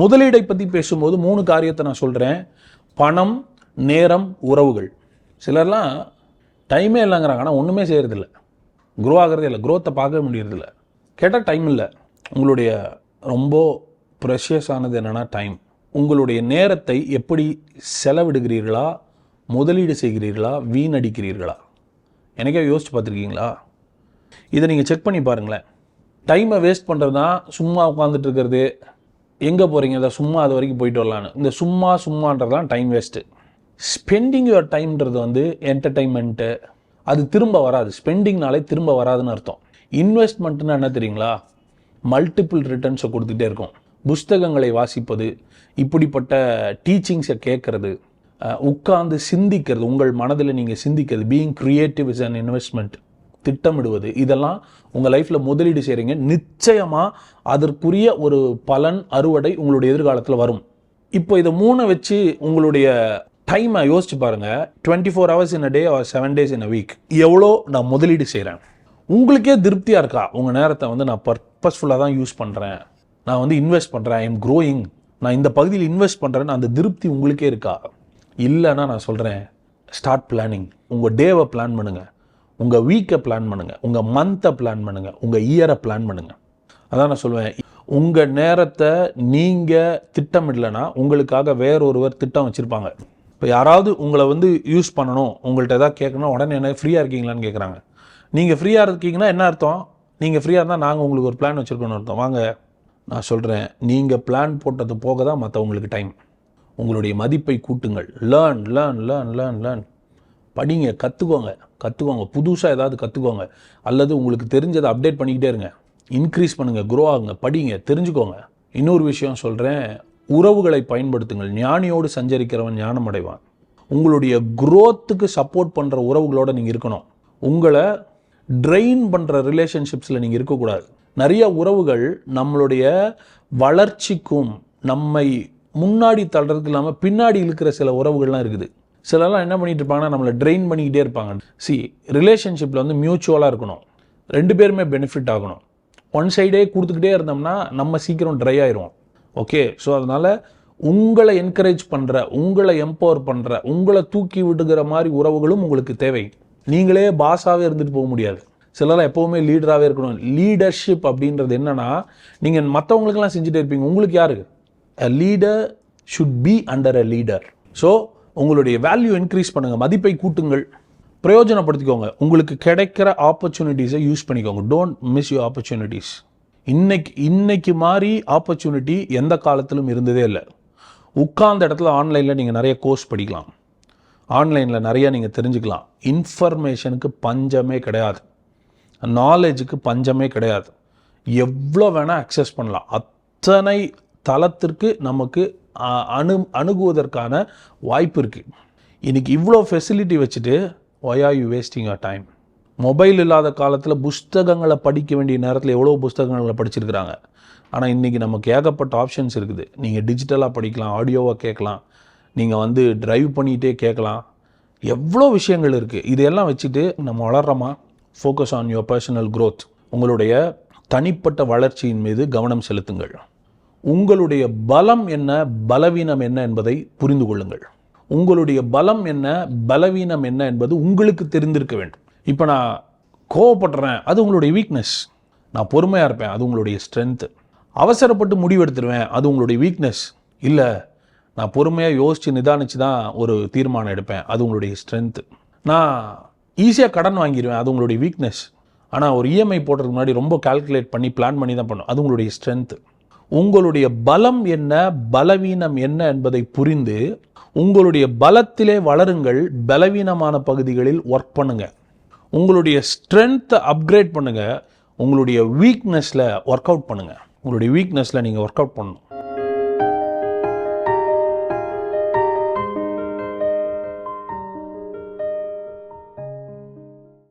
முதலீடை பற்றி பேசும்போது மூணு காரியத்தை நான் சொல்கிறேன் பணம் நேரம் உறவுகள். சிலர்லாம் டைமே இல்லைங்கிறாங்க. ஆனால் ஒன்றுமே செய்கிறதில்ல குரோ ஆகிறதே இல்லை. குரோத்தை பார்க்கவே முடியறதில்ல. கேட்டால் டைம் இல்லை. உங்களுடைய ரொம்ப ப்ரெஷியஸ் ஆனது என்னென்னா டைம் உங்களுடைய நேரத்தை எப்படி செலவிடுகிறீர்களா? முதலீடு செய்கிறீர்களா? வீணடிக்கிறீர்களா? எனக்கே யோசிச்சு பார்த்துருக்கீங்களா? இதை நீங்கள் செக் பண்ணி பாருங்களேன். டைமை வேஸ்ட் பண்ணுறது தான் சும்மா உட்காந்துட்டு இருக்கிறது. எங்கே போகிறீங்க அதை சும்மா அது வரைக்கும் போயிட்டு வரலான்னு. இந்த சும்மா சும்மான்றது தான் டைம் வேஸ்ட்டு ஸ்பெண்டிங் யுவர் டைம்ன்றது வந்து என்டர்டைன்மெண்ட்டு அது திரும்ப வராது. ஸ்பெண்டிங்னாலே திரும்ப வராதுன்னு அர்த்தம். இன்வெஸ்ட்மெண்ட்னா என்ன தெரியுங்களா? மல்டிபிள் ரிட்டர்ன்ஸை கொடுத்துட்டே இருக்கும். புஸ்தகங்களை வாசிப்பது இப்படிப்பட்ட டீச்சிங்ஸை கேட்குறது உட்கார்ந்து சிந்திக்கிறது உங்கள் மனதில் நீங்கள் சிந்திக்கிறது being creative is an investment திட்டமிடுவது. இதெல்லாம் உங்கள் லைஃப்பில் முதலீடு செய்கிறீங்க நிச்சயமாக அதற்குரிய ஒரு பலன் அறுவடை உங்களுடைய எதிர்காலத்தில் வரும். இப்போ இதை மூணை வச்சு உங்களுடைய டைமை யோசிச்சு பாருங்கள் twenty four hours in a day or seven days in a week எவ்வளோ நான் முதலீடு செய்கிறேன் உங்களுக்கே திருப்தியாக இருக்கா? உங்கள் நேரத்தை வந்து நான் பர்பஸ்ஃபுல்லாக தான் யூஸ் பண்ணுறேன் நான் வந்து இன்வெஸ்ட் பண்ணுறேன் ஐ எம் க்ரோயிங் நான் இந்த பகுதியில் இன்வெஸ்ட் பண்ணுறேன்னு அந்த திருப்தி உங்களுக்கே இருக்கா? இல்லைன்னா நான் சொல்கிறேன் ஸ்டார்ட் பிளானிங் உங்கள் டேவை பிளான் பண்ணுங்கள் உங்கள் வீக்கை பிளான் பண்ணுங்கள் உங்கள் மந்த்தை பிளான் பண்ணுங்கள் உங்கள் இயரை பிளான் பண்ணுங்கள் அதான் நான் சொல்லுவேன் உங்கள் நேரத்தை நீங்கள் திட்டமிடலைன்னா உங்களுக்காக வேறொருவர் திட்டம் வச்சுருப்பாங்க. இப்போ யாராவது உங்களை வந்து யூஸ் பண்ணணும். உங்கள்கிட்ட ஏதாவது கேட்கணும் உடனே என்ன ஃப்ரீயாக இருக்கீங்களான்னு கேட்குறாங்க நீங்கள் ஃப்ரீயாக இருக்கீங்கன்னா என்ன அர்த்தம்? நீங்கள் ஃப்ரீயாக இருந்தால் நாங்கள் உங்களுக்கு ஒரு பிளான் வச்சுருக்கோன்னு அர்த்தம். வாங்க நான் சொல்கிறேன் நீங்கள் பிளான் போட்டது போக தான் மற்றவங்களுக்கு டைம் உங்களுடைய மதிப்பை கூட்டுங்கள். Learn learn learn learn learn படிங்க கற்றுக்கோங்க கற்றுக்கோங்க புதுசாக ஏதாவது கற்றுக்கோங்க அல்லது உங்களுக்கு தெரிஞ்சதை அப்டேட் பண்ணிக்கிட்டே இருங்க. இன்க்ரீஸ் பண்ணுங்கள் க்ரோ ஆகுங்க படிங்க தெரிஞ்சுக்கோங்க. இன்னொரு விஷயம் சொல்கிறேன் உறவுகளை பயன்படுத்துங்கள். ஞானியோடு சஞ்சரிக்கிறவன் ஞானம் அடைவான் உங்களுடைய குரோத்துக்கு சப்போர்ட் பண்ணுற உறவுகளோட நீங்கள் இருக்கணும். உங்களை ட்ரெயின் பண்ணுற ரிலேஷன்ஷிப்ஸில் நீங்கள் இருக்கக்கூடாது. நிறைய உறவுகள் நம்மளுடைய வளர்ச்சிக்கும் நம்மை முன்னாடி தள்ளுறதுக்கு இல்லாமல் பின்னாடி இருக்கிற சில உறவுகள்லாம் இருக்குது. சிலர்லாம் என்ன பண்ணிகிட்டு இருப்பாங்கன்னா நம்மளை ட்ரெயின் பண்ணிக்கிட்டே இருப்பாங்க. சி ரிலேஷன்ஷிப்பில் வந்து மியூச்சுவலாக இருக்கணும். ரெண்டு பேருமே பெனிஃபிட் ஆகணும். ஒன் சைடே கொடுத்துக்கிட்டே இருந்தோம்னா நம்ம சீக்கிரம் ட்ரை ஆயிரும் ஓகே ஸோ அதனால் உங்களை என்கரேஜ் பண்ணுற உங்களை எம்பவர் பண்ணுற உங்களை தூக்கி விடுகிற மாதிரி உறவுகளும் உங்களுக்கு தேவை. நீங்களே பாஸாகவே இருந்துட்டு போக முடியாது. சிலர்லாம் எப்போவுமே லீடராகவே இருக்கணும். லீடர்ஷிப் அப்படின்றது என்னன்னா நீங்கள் மற்றவங்களுக்கெல்லாம் செஞ்சுட்டே இருப்பீங்க. உங்களுக்கு யாரு? A leader should be under a leader so உங்களுடைய வேல்யூ இன்க்ரீஸ் பண்ணுங்கள் மதிப்பை கூட்டுங்கள். பிரயோஜனப்படுத்திக்கோங்க. உங்களுக்கு கிடைக்கிற ஆப்பர்ச்சுனிட்டிஸை யூஸ் பண்ணிக்கோங்க. டோன்ட் மிஸ் யூ ஆப்பர்ச்சுனிட்டிஸ் இன்னைக்கு இன்னைக்கு மாதிரி ஆப்பர்ச்சுனிட்டி எந்த காலத்திலும் இருந்ததே இல்லை. உட்கார்ந்த இடத்துல ஆன்லைனில் நீங்கள் நிறைய கோர்ஸ் படிக்கலாம். ஆன்லைனில் நிறையா நீங்கள் தெரிஞ்சுக்கலாம். இன்ஃபர்மேஷனுக்கு பஞ்சமே கிடையாது. நாலேஜுக்கு பஞ்சமே கிடையாது. எவ்வளோ வேணால் அக்சஸ் பண்ணலாம். அத்தனை தளத்திற்கு நமக்கு அணு அணுகுவதற்கான வாய்ப்பு இருக்குது இன்றைக்கி இவ்வளோ ஃபெசிலிட்டி வச்சுட்டு why are you wasting a time mobile இல்லாத காலத்தில் புஸ்தகங்களை படிக்க வேண்டிய நேரத்தில் எவ்வளோ புஸ்தகங்களை படிச்சிருக்கிறாங்க. ஆனால் இன்றைக்கி நமக்கு ஏகப்பட்ட ஆப்ஷன்ஸ் இருக்குது. நீங்கள் டிஜிட்டலாக படிக்கலாம் ஆடியோவாக கேட்கலாம். நீங்கள் வந்து ட்ரைவ் பண்ணிகிட்டே கேட்கலாம். எவ்வளோ விஷயங்கள் இருக்குது இதையெல்லாம் வச்சுட்டு நம்ம வளர்றோமா? Focus on your personal growth உங்களுடைய தனிப்பட்ட வளர்ச்சியின் மீது கவனம் செலுத்துங்கள். உங்களுடைய பலம் என்ன பலவீனம் என்ன என்பதை புரிந்து கொள்ளுங்கள். உங்களுடைய பலம் என்ன பலவீனம் என்ன என்பது உங்களுக்கு தெரிந்திருக்க வேண்டும். இப்போ நான் கோவப்படுறேன் அது உங்களுடைய வீக்னஸ் நான் பொறுமையாக இருப்பேன் அது உங்களுடைய ஸ்ட்ரென்த்து அவசரப்பட்டு முடிவெடுத்துருவேன் அது உங்களுடைய வீக்னஸ் இல்லை நான் பொறுமையாக யோசித்து நிதானித்து தான் ஒரு தீர்மானம் எடுப்பேன் அது உங்களுடைய ஸ்ட்ரென்த்து நான் ஈஸியாக கடன் வாங்கிடுவேன் அது உங்களுடைய வீக்னஸ் ஆனால் ஒரு இஎம்ஐ போடுறதுக்கு முன்னாடி ரொம்ப கால்குலேட் பண்ணி பிளான் பண்ணி தான் பண்ணும் அது உங்களுடைய ஸ்ட்ரென்த்து உங்களுடைய பலம் என்ன பலவீனம் என்ன என்பதை புரிந்து உங்களுடைய பலத்திலே வளருங்கள் பலவீனமான பகுதிகளில் ஒர்க் பண்ணுங்க. உங்களுடைய ஸ்ட்ரென்த்தை அப்கிரேட் பண்ணுங்க உங்களுடைய வீக்னஸில் ஒர்க் அவுட் பண்ணுங்க. உங்களுடைய வீக்னஸில் நீங்கள் ஒர்க் அவுட் பண்ணணும்.